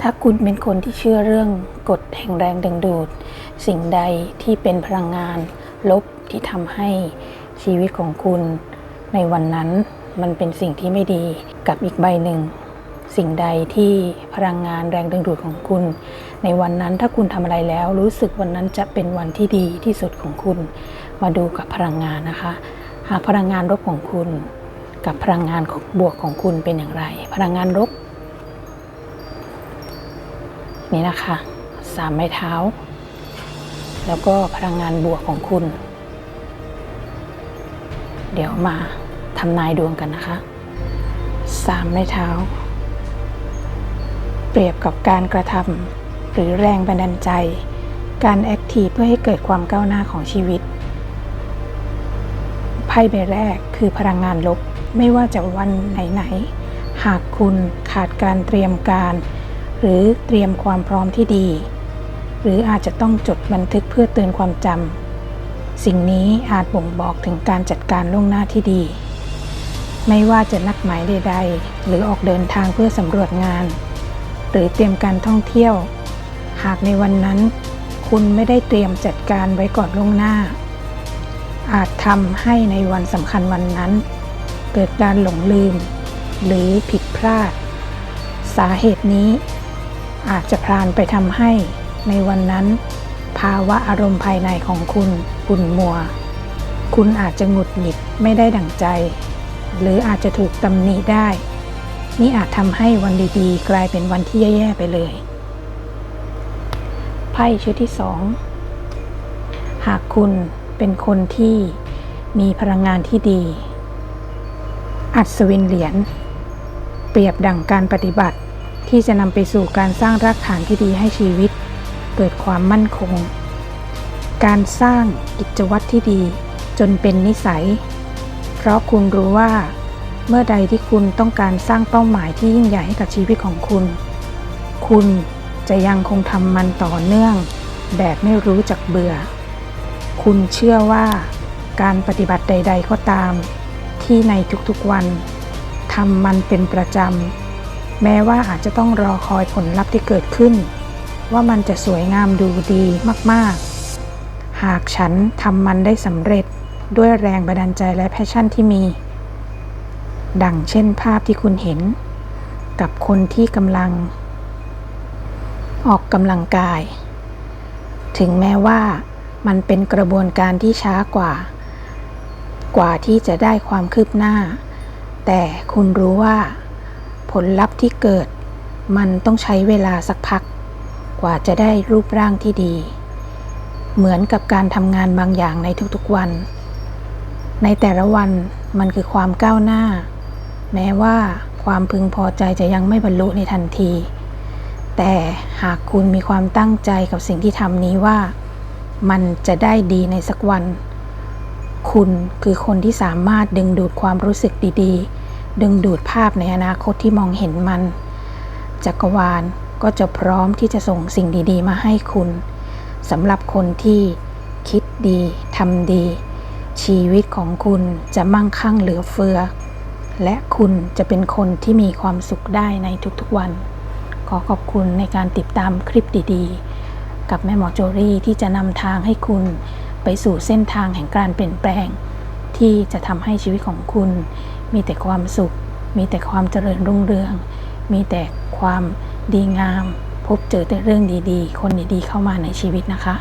ถ้าคุณเป็นคนที่เชื่อเรื่องกฎแห่งแรงดึงดูด สิ่งใดที่เป็นพลังงาน ลบที่ทำให้ชีวิตของคุณ ในวันนั้นมันเป็นสิ่งที่ไม่ดีกับอีกใบหนึ่ง สิ่งใดที่พลังงานแรงดึงดูดของคุณ ในวันนั้นถ้าคุณทำอะไรแล้ว รู้สึกวันนั้นจะเป็นวันที่ดีที่สุดของคุณ มาดูกับพลังงานนะคะ หากพลังงานลบของคุณ กับพลังงานของบวกของคุณเป็นอย่างไร พลังงานลบ นี่นะคะสามไม้เท้า แล้วก็พลังงานบวกของคุณ เดี๋ยวมาทำนายดวงกันนะคะสามไม้เท้า เปรียบกับการกระทำหรือแรงบันดาลใจ การแอคทีฟเพื่อให้เกิดความก้าวหน้าของชีวิตไพ่ใบแรกคือพลังงานลบไม่ว่าจะวันไหนๆหากคุณขาดการเตรียมการ หรือเตรียมความพร้อมที่ดี หรืออาจจะต้องจดบันทึกเพื่อเตือนความจำสิ่งนี้อาจบ่งบอกถึงการจัดการล่วงหน้าที่ดี ไม่ว่าจะนักหมายใด ๆ หรือออกเดินทางเพื่อสำรวจงาน หรือเตรียมการท่องเที่ยว หากในวันนั้น คุณไม่ได้เตรียมจัดการไว้ก่อนล่วงหน้า อาจทำให้ในวันสำคัญวันนั้น เกิดการหลงลืม หรือผิดพลาด สาเหตุนี้ อาจจะพลานไปทำให้ในวันนั้น ภาวะอารมณ์ภายในของคุณขุ่นมัว คุณอาจจะหงุดหงิดไม่ได้ดั่งใจ หรืออาจจะถูกตำหนิได้ นี่อาจทำให้วันดีๆ กลายเป็นวันที่แย่ๆไปเลย ไพ่ชุดที่สองหากคุณเป็นคนที่มีพลังงานที่ดี อัศวินเหรียญเปรียบดั่งการปฏิบัติ ที่จะนำไปสู่การสร้างรากฐานที่ดีให้ชีวิต เกิดความมั่นคง การสร้างกิจวัตรที่ดีจนเป็นนิสัย เพราะคุณรู้ว่า เมื่อใดที่คุณต้องการสร้างเป้าหมายที่ยิ่งใหญ่ให้กับชีวิตของคุณ คุณจะยังคงทำมันต่อเนื่อง แบบไม่รู้จักเบื่อ คุณเชื่อว่า การปฏิบัติใด ๆ ก็ตาม ที่ในทุกๆวันทำมันเป็นประจำ แม้ว่าอาจจะต้องรอคอยผลลัพธ์ที่เกิดขึ้น ว่ามันจะสวยงามดูดีมากๆ หากฉันทำมันได้สำเร็จด้วยแรงบันดาลใจและแพชชั่นที่มี ดังเช่นภาพที่คุณเห็น กับคนที่กำลัง ออกกำลังกาย ถึงแม้ว่ามันเป็นกระบวนการที่ช้ากว่า กว่าที่จะได้ความคืบหน้า แต่คุณรู้ว่า ผลลัพธ์ที่เกิด มันต้องใช้เวลาสักพัก กว่าจะได้รูปร่างที่ดี เหมือนกับการทำงานบางอย่างในทุกๆวัน ในแต่ละวันมันคือความก้าวหน้า แม้ว่าความพึงพอใจจะยังไม่บรรลุในทันที แต่หากคุณมีความตั้งใจกับสิ่งที่ทำนี้ว่า มันจะได้ดีในสักวัน คุณคือคนที่สามารถดึงดูดความรู้สึกดีๆ ดึงดูดภาพในอนาคตที่มองเห็นมัน จักรวาลก็จะพร้อมที่จะส่งสิ่งดี ๆ มาให้คุณสำหรับคนที่คิดดีทำดี ชีวิตของคุณจะมั่งคั่งเหลือเฟือ และคุณจะเป็นคนที่มีความสุขได้ในทุกๆวัน ขอขอบคุณในการติดตามคลิปดีๆ กับแม่หมอโจรี่ที่จะนำทางให้คุณไปสู่เส้นทางแห่งการเปลี่ยนแปลง ที่จะทำให้ชีวิตของคุณ มีแต่ความสุข มีแต่ความเจริญรุ่งเรือง มีแต่ความดีงาม พบเจอแต่เรื่องดีๆ คนดีๆเข้ามาในชีวิตนะคะ